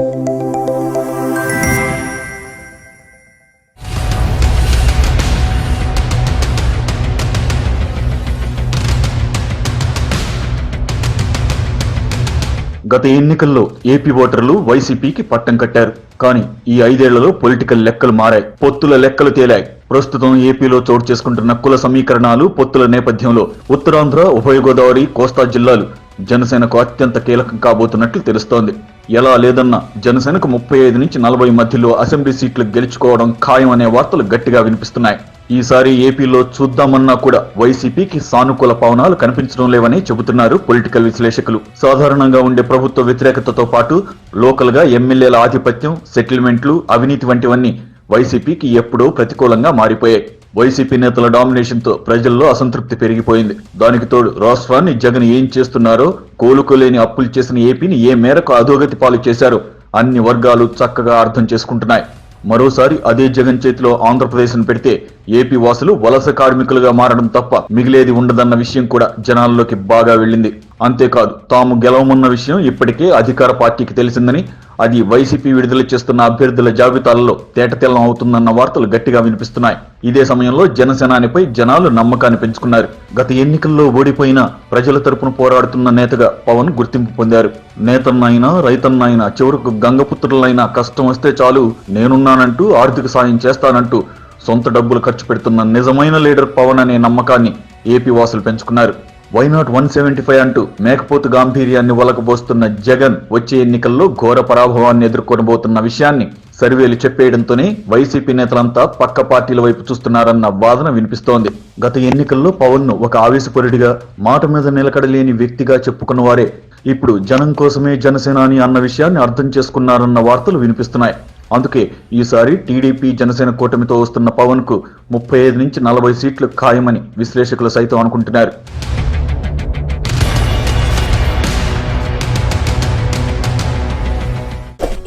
గత ఎన్నికల్లో ఏపీ ఓటర్లు వైసీపీకి పట్టం కట్టారు. కానీ ఈ ఐదేళ్ళలో పొలిటికల్ లెక్కలు మారాయి. పొత్తుల లెక్కలు తేలాయి. ప్రస్తుతం ఏపీలో చోటు చేసుకుంటున్న కుల సమీకరణాలు పొత్తుల నేపథ్యంలో ఉత్తరాంధ్ర ఉభయ గోదావరి కోస్తా జిల్లాలు జనసేనకు అత్యంత కీలకం కాబోతున్నట్లు తెలుస్తోంది. ఎలా లేదన్నా జనసేనకు ముప్పై ఐదు నుంచి నలభై మధ్యలో అసెంబ్లీ సీట్లు గెలుచుకోవడం ఖాయం అనే వార్తలు గట్టిగా వినిపిస్తున్నాయి. ఈసారి ఏపీలో చూద్దామన్నా కూడా వైసీపీకి సానుకూల పవనాలు కనిపించడం లేవని చెబుతున్నారు పొలిటికల్ విశ్లేషకులు. సాధారణంగా ఉండే ప్రభుత్వ వ్యతిరేకతతో పాటు లోకల్గా ఎమ్మెల్యేల ఆధిపత్యం సెటిల్మెంట్లు అవినీతి వంటివన్నీ వైసీపీకి ఎప్పుడూ ప్రతికూలంగా మారిపోయాయి. వైసీపీ నేతల డామినేషన్తో ప్రజల్లో అసంతృప్తి పెరిగిపోయింది. దానికి తోడు రాష్ట్రాన్ని జగన్ ఏం చేస్తున్నారో కోలుకోలేని అప్పులు చేసిన ఏపీని ఏ మేరకు అధోగతి పాలు చేశారు అన్ని వర్గాలు చక్కగా అర్థం చేసుకుంటున్నాయి. మరోసారి అదే జగన్ చేతిలో ఆంధ్రప్రదేశ్ను పెడితే ఏపీ వాసులు వలస కార్మికులుగా మారడం తప్ప మిగిలేది ఉండదన్న విషయం కూడా జనాల్లోకి బాగా వెళ్ళింది. అంతేకాదు తాము గెలవమున్న విషయం ఇప్పటికే అధికార పార్టీకి తెలిసిందని అది వైసీపీ విడుదల చేస్తున్న అభ్యర్థుల జాబితాలలో తేటతెల్లం అవుతుందన్న వార్తలు గట్టిగా వినిపిస్తున్నాయి. ఇదే సమయంలో జనసేనానిపై జనాలు నమ్మకాన్ని పెంచుకున్నారు. గత ఎన్నికల్లో ఓడిపోయిన ప్రజల తరపున పోరాడుతున్న నేతగా పవన్ గుర్తింపు పొందారు. నేతన్నైనా రైతన్నైనా చివరకు గంగపుత్రులైనా కష్టం వస్తే చాలు నేనున్నానంటూ ఆర్థిక సాయం చేస్తానంటూ సొంత డబ్బులు ఖర్చు పెడుతున్న నిజమైన లీడర్ పవన్ అనే నమ్మకాన్ని ఏపీ వాసులు పెంచుకున్నారు. Why not one seventy five అంటూ మేకపోతు గాంభీర్యాన్ని ఒలకబోస్తున్న జగన్ వచ్చే ఎన్నికల్లో ఘోర పరాభవాన్ని ఎదుర్కొనబోతున్న విషయాన్ని సర్వేలు చెప్పేయడంతోనే వైసీపీ నేతలంతా పక్క పార్టీల వైపు చూస్తున్నారన్న వాదన వినిపిస్తోంది. గత ఎన్నికల్లో పవన్ను ఒక ఆవేశపరుడిగా మాట మీద నిలకడలేని వ్యక్తిగా చెప్పుకున్న వారే ఇప్పుడు జనం కోసమే జనసేన అని అన్న విషయాన్ని అర్థం చేసుకున్నారన్న వార్తలు వినిపిస్తున్నాయి. అందుకే ఈసారి టీడీపీ జనసేన కూటమితో వస్తున్న పవన్కు ముప్పై ఐదు నుంచి నలభై సీట్లు ఖాయమని విశ్లేషకులు సైతం అనుకుంటున్నారు.